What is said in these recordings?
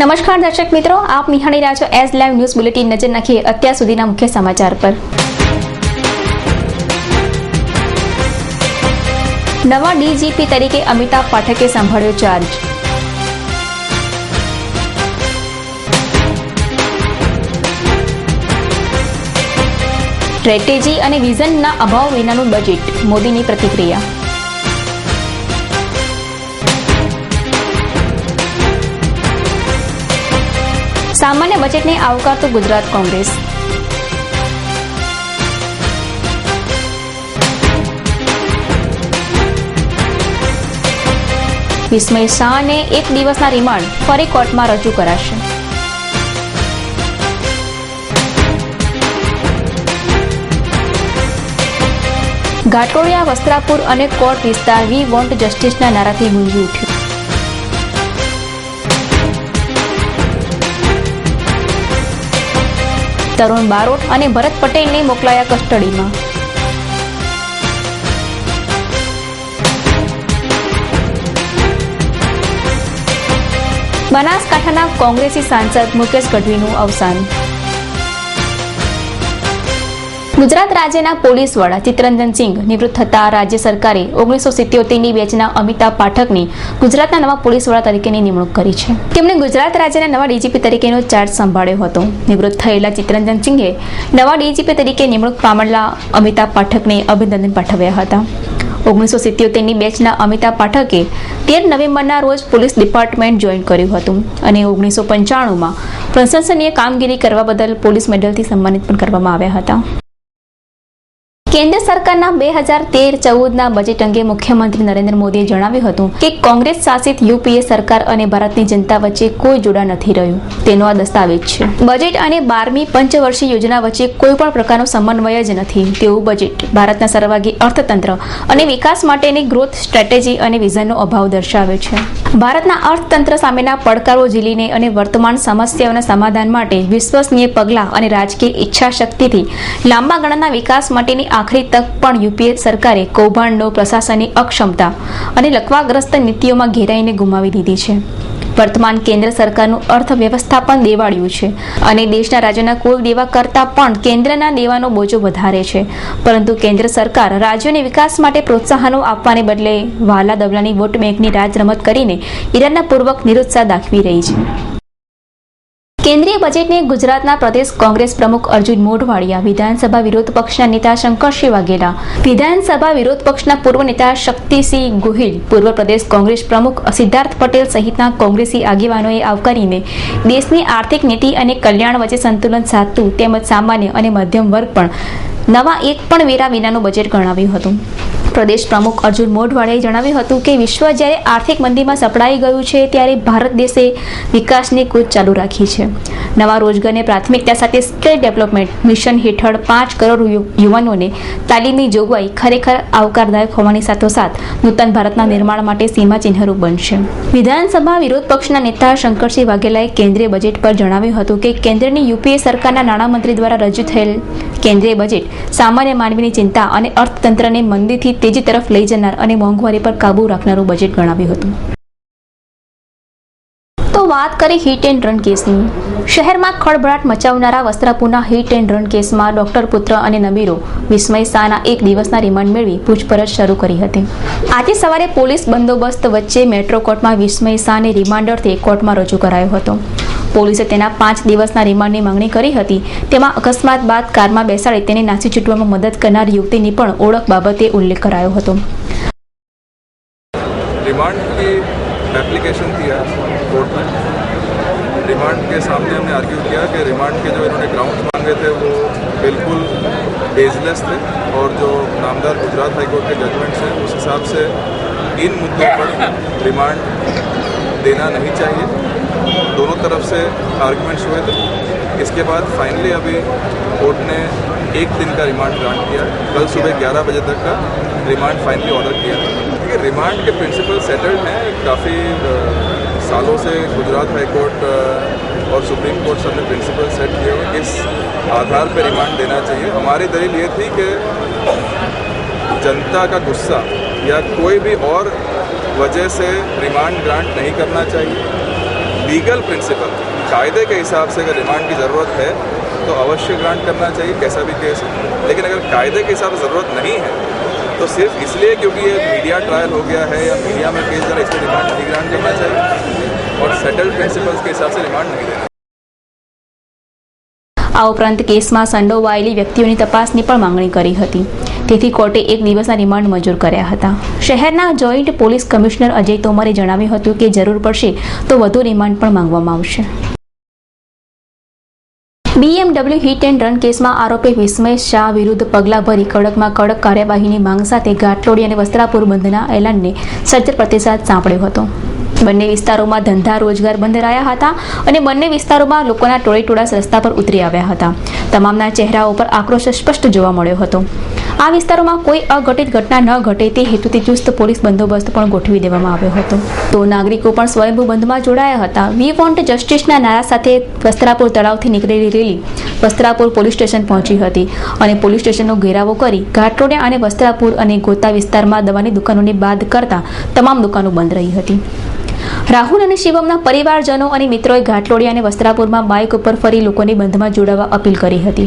નમસ્કાર દર્શક મિત્રો, આપ નિહાળી રહ્યા છો એસ લાઈવ ન્યૂઝ બુલેટિન નજર નાખીએ અત્યાર સુધીના મુખ્ય સમાચાર પર. નવા ડીજીપી તરીકે અમિતાભ પાઠકે સંભાળ્યો ચાર્જ. સ્ટ્રેટેજી અને વિઝનના અભાવ વિનાનું બજેટ, મોદીની પ્રતિક્રિયા. સામાન્ય બજેટને આવકારતું ગુજરાત કોંગ્રેસ. વિસ્મય શાહને એક દિવસના રિમાન્ડ ફરી કોર્ટમાં રજૂ કરાશે. ઘાટોળિયા, વસ્ત્રાપુર અને કોર્ટ વિસ્તાર વી વોન્ટ જસ્ટિસના નારાથી ગુંજી ઉઠ્યો. તરુણ બારોટ અને ભરત પટેલને મોકલાયા કસ્ટડીમાં. બનાસકાંઠાના કોંગ્રેસી સાંસદ મુકેશ ગઢવીનું અવસાન. ગુજરાત રાજ્યના પોલીસ વડા ચિત્તરંજન સિંઘ નિવૃત્ત થતા રાજ્ય સરકારે ઓગણીસો સિત્યોતેરની બેચના અમિતાભ પાઠકની ગુજરાતના નવા પોલીસ વડા તરીકેની નિમણૂક કરી છે. તેમણે ગુજરાત રાજ્યના નવા ડીજીપી તરીકેનો ચાર્જ સંભાળ્યો હતો. નિવૃત્ત થયેલા ચિત્તરંજન સિંઘે નવા ડીજીપી તરીકે નિમણૂક પામેલા અમિતાભ પાઠકને અભિનંદન પાઠવ્યા હતા. ઓગણીસો સિત્યોતેરની બેચના અમિતાભ પાઠકે તેર નવેમ્બરના રોજ પોલીસ ડિપાર્ટમેન્ટ જોઈન કર્યું હતું અને ઓગણીસો પંચાણુંમાં પ્રશંસનીય કામગીરી કરવા બદલ પોલીસ મેડલથી સન્માનિત પણ કરવામાં આવ્યા હતા. કેન્દ્ર સરકારના બે હજાર તેર ચૌદના બજેટ અંગે મુખ્યમંત્રી નરેન્દ્ર મોદીએ જણાવ્યું હતું કે કોંગ્રેસ શાસિત યુપીએ સરકાર અને ભારતની જનતા વચ્ચે કોઈ જોડાણ નથી રહ્યું. તેનો આ દસ્તાવેજ છે. બજેટ અને બારમી પંચવર્ષીય યોજના વચ્ચે કોઈ પણ પ્રકારનો સમન્વય જ નથી. તેવું બજેટ ભારતના સર્વાગી અર્થતંત્ર અને વિકાસ માટેની ગ્રોથ સ્ટ્રેટેજી અને વિઝનનો અભાવ દર્શાવે છે. ભારતના અર્થતંત્ર સામેના પડકારો ઝીલીને અને વર્તમાન સમસ્યાઓના સમાધાન માટે વિશ્વસનીય પગલાં અને રાજકીય ઈચ્છા શક્તિથી લાંબા ગાળાના વિકાસ માટેની આખરી તક પણ યુપીએ સરકારે કૌભાંડનો પ્રશાસનની અક્ષમતા અને લકવાગ્રસ્ત નીતિઓમાં ઘેરાઈને ગુમાવી દીધી છે. વર્તમાન કેન્દ્ર સરકારનું અર્થવ્યવસ્થાપન દેવાળ્યું છે અને દેશના રાજ્યના કુલ દેવા કરતાં પણ કેન્દ્રના દેવાનો બોજો વધારે છે. પરંતુ કેન્દ્ર સરકાર રાજ્યોને વિકાસ માટે પ્રોત્સાહનો આપવાને બદલે વાલા દબલાની વોટ બેંકની રાજ રમત કરીને પૂર્વક નિરુત્સાહ દાખવી રહી છે. કેન્દ્રીય બજેટને ગુજરાતના પ્રદેશ કોંગ્રેસ પ્રમુખ અર્જુન મોઢવાડિયા, વિધાનસભા વિરોધ પક્ષના નેતા શંકરસિંહ વાઘેલા વિધાનસભા વિરોધ પક્ષના પૂર્વ નેતા શક્તિસિંહ ગોહિલ, પૂર્વ પ્રદેશ કોંગ્રેસ પ્રમુખ સિદ્ધાર્થ પટેલ સહિતના કોંગ્રેસી આગેવાનોએ આવકારીને દેશની આર્થિક નીતિ અને કલ્યાણ વચ્ચે સંતુલન સાધતું તેમજ સામાન્ય અને મધ્યમ વર્ગ પણ નવા એક પણ વેરા વિનાનું બજેટ ગણાવ્યું હતું. પ્રદેશ પ્રમુખ અર્જુન મોઢવાડિયાએ જણાવ્યું હતું કે વિશ્વ જ્યારે આર્થિક મંદીમાં સપડાઈ ગયું છે, ત્યારે ભારત દેશે વિકાસની કૂચ ચાલુ રાખી છે. નવા રોજગારને પ્રાથમિકતા સાથે સ્કિલ ડેવલપમેન્ટ મિશન હેઠળ પાંચ કરોડ યુવાનોને તાલીમની જોગવાઈ ખરેખર આવકારદાયક હોવાની સાથોસાથ નૂતન ભારતના નિર્માણ માટે સીમાચિહ્નરૂપ બનશે. વિધાનસભા વિરોધ પક્ષના નેતા શંકરસિંહ વાઘેલાએ કેન્દ્રીય બજેટ પર જણાવ્યું હતું કે કેન્દ્રની યુપીએ સરકારના નાણામંત્રી દ્વારા રજૂ થયેલ કેન્દ્રીય બજેટ સામાન્ય માનવીની ચિંતા અને અર્થતંત્રને મંદીથી તેજી તરફ લઈ જનાર અને મોંઘવારી પર કાબૂ રાખનારું બજેટ ગણાવ્યું હતું. તો વાત કરી હિટ એન્ડ રન કેસની શહેરમાં ખળભળાટ મચાવનારા વસ્ત્રાપુરના હિટ એન્ડ રન કેસમાં ડોક્ટર પુત્ર અને નબીરો વિસ્મય શાહના એક દિવસના રિમાન્ડ મેળવી પૂછપરછ શરૂ કરી હતી. આજે સવારે પોલીસ બંદોબસ્ત વચ્ચે મેટ્રો કોર્ટમાં વિસ્મય શાહને રિમાન્ડરથી કોર્ટમાં રજૂ કરાયો હતો. પોલીસે તેના પાંચ દિવસના રિમાન્ડની માંગણી કરી હતી તેમાં અકસ્માત બાદ કારમાં બેસાડી તેને નાસી છૂટવામાં મદદ કરનાર યુવતીની પણ ઓળખ બાબતે ઉલ્લેખ કરાયો હતો रिमांड की एप्लीकेशन थी आज कोर्ट में रिमांड के सामने हमने आर्ग्यू किया कि रिमांड के जो इन्होंने ग्राउंड्स मांगे थे वो बिल्कुल बेसलेस थे और जो नामदार गुजरात हाई कोर्ट के जजमेंट्स हैं उस हिसाब से इन मुद्दों पर रिमांड देना नहीं चाहिए दोनों तरफ़ से आर्गुमेंट्स हुए थे। इसके बाद फाइनली अभी कोर्ट ने एक दिन का रिमांड ग्रांट किया। कल सुबह 11 बजे तक का रिमांड फाइनली ऑर्डर किया। है रिमांड के प्रिंसिपल सेटल्ड हैं। काफ़ी सालों से गुजरात हाई कोर्ट और सुप्रीम कोर्ट सबने प्रिंसिपल सेट किए हुए। किस आधार पर रिमांड देना चाहिए। हमारी दलील ये थी कि जनता का गुस्सा या कोई भी और वजह से रिमांड ग्रांट नहीं करना चाहिए। लीगल प्रिंसिपल, कायदे के हिसाब से अगर रिमांड की ज़रूरत है तो अवश्य ग्रांट करना चाहिए, कैसा भी केस लेकिन अगर कायदे के हिसाब से ज़रूरत नहीं है तो सिर्फ़ इसलिए क्योंकि ये मीडिया ट्रायल हो गया है या मीडिया में केस जरा इसलिए रिमांड नहीं ग्रांट करना चाहिए। और सेटल्ड प्रिंसिपल्स के हिसाब से रिमांड नहीं देना આ ઉપરાંત કેસમાં સંડોવાયેલી વ્યક્તિઓની તપાસની પણ માંગણી કરી હતી. તેથી કોર્ટે એક દિવસના રિમાન્ડ મંજૂર કર્યા હતા. શહેરના જોઈન્ટ પોલીસ કમિશનર અજય તોમરે જણાવ્યું હતું કે જરૂર પડશે તો વધુ રિમાન્ડ પણ માંગવામાં આવશે. બીએમડબલ્યુ હિટ એન્ડ રન કેસમાં આરોપી વિસ્મય શાહ વિરુદ્ધ પગલાં ભરી કડકમાં કડક કાર્યવાહીની માંગ સાથે ઘાટલોડી અને વસ્ત્રાપુર બંધના એલાનને સજ્જર પ્રતિસાદ સાંપડ્યો હતો. બંને વિસ્તારોમાં ધંધા રોજગાર બંધ રહ્યા હતા અને બંને વિસ્તારોમાં લોકોના ટોળે ટોળા રસ્તા પર ઉતરી આવ્યા હતા. તમામના ચહેરાઓ પર આક્રોશ સ્પષ્ટ જોવા મળ્યો હતો. આ વિસ્તારોમાં કોઈ અઘટિત ઘટના ન ઘટે તે હેતુથી ચુસ્ત પોલીસ બંદોબસ્ત પણ ગોઠવી દેવામાં આવ્યો હતો. તો નાગરિકો પણ સ્વયંભૂ બંધમાં જોડાયા હતા. વી વોન્ટ જસ્ટિસના નારા સાથે વસ્ત્રાપુર તળાવથી નીકળેલી રેલી વસ્ત્રાપુર પોલીસ સ્ટેશન પહોંચી હતી અને પોલીસ સ્ટેશનનો ઘેરાવો કરી ઘાટરોડિયા અને વસ્ત્રાપુર અને ગોતા વિસ્તારમાં દવાની દુકાનોને બાદ કરતા તમામ દુકાનો બંધ રહી હતી. રાહુલ અને શિવમના પરિવારજનો અને મિત્રોએ ઘાટલોડિયા અને વસ્ત્રાપુરમાં બાઇક ઉપર ફરી લોકોને બંધમાં જોડાવા અપીલ કરી હતી.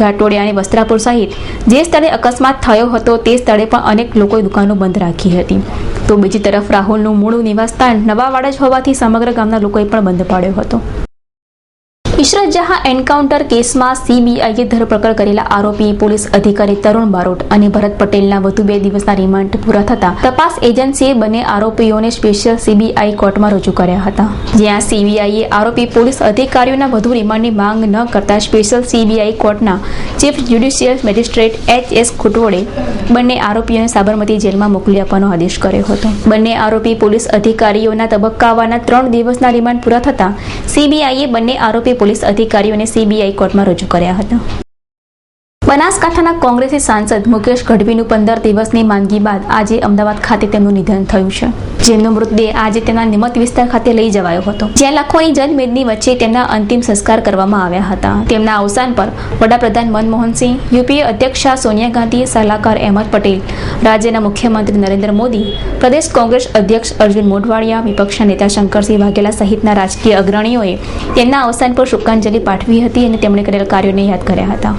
ઘાટલોડિયા અને વસ્ત્રાપુર સહિત જે સ્થળે અકસ્માત થયો હતો તે સ્થળે પણ અનેક લોકોએ દુકાનો બંધ રાખી હતી. તો બીજી તરફ રાહુલનું મૂળ નિવાસસ્થાન નવાવાડા જ હોવાથી સમગ્ર ગામના લોકોએ પણ બંધ પાડ્યો હતો. ઇશરત જહાં એન્કાઉન્ટર કેસમાં સીબીઆઈએ ધરપકડ કરેલા આરોપી પોલીસ અધિકારી તરુણ બારોટ અને ભરત પટેલના વધુ બે દિવસના રિમાન્ડ પૂરા થતા તપાસ એજન્સીએ બંને આરોપીઓને સ્પેશિયલ સીબીઆઈ કોર્ટમાં રજૂ કર્યા હતા. જ્યાં સીબીઆઈએ આરોપી પોલીસ અધિકારીઓના વધુ રિમાન્ડની માંગ ન કરતા સ્પેશિયલ સીબીઆઈ કોર્ટના chief judicial magistrate H S Khutwade બંને આરોપીઓને સાબરમતી જેલમાં મોકલી આપવાનો આદેશ કર્યો હતો. બંને આરોપી પોલીસ અધિકારીઓના તબક્કાવાના ત્રણ દિવસના રિમાન્ડ પૂરા થતા સીબીઆઈએ બંને આરોપી પોલીસ અધિકારીઓને સીબીઆઈ કોર્ટમાં રજૂ કર્યા હતા. બનાસકાંઠાના કોંગ્રેસી સાંસદ મુકેશ ગઢવીનું પંદર દિવસની માંદગી બાદ આજે અમદાવાદ ખાતે તેમનું નિધન થયું છે. જેમનો મૃતદેહ આજે તેમના નિમત વિસ્તાર ખાતે લઈ જવાયો હતો. જ્યાં લાખોની જનમેદની વચ્ચે તેમના અંતિમ સંસ્કાર કરવામાં આવ્યા હતા. તેમના અવસાન પર વડાપ્રધાન મનમોહનસિંહ યુપીએ અધ્યક્ષા સોનિયા ગાંધી, સલાહકાર અહેમદ પટેલ, રાજ્યના મુખ્યમંત્રી નરેન્દ્ર મોદી, પ્રદેશ કોંગ્રેસ અધ્યક્ષ અર્જુન મોઢવાડિયા, વિપક્ષના નેતા શંકરસિંહ વાઘેલા સહિતના રાજકીય અગ્રણીઓએ તેમના અવસાન પર શોકાંજલિ પાઠવી હતી અને તેમણે કરેલ કાર્યોને યાદ કર્યા હતા.